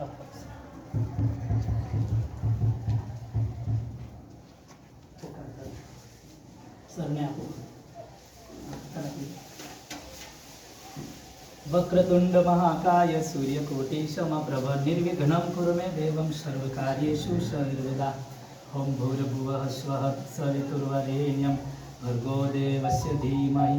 Sir, मैं आपको वक्रतुंड महाकाय सूर्यकोटि प्रभ निर्विघ्न कुरु मे देवं सर्वकार्येषु सर्वदा। ॐ भूर्भुवः स्वः सवितुर्वरेण्यं। भर्गो देवस्य धीमहि।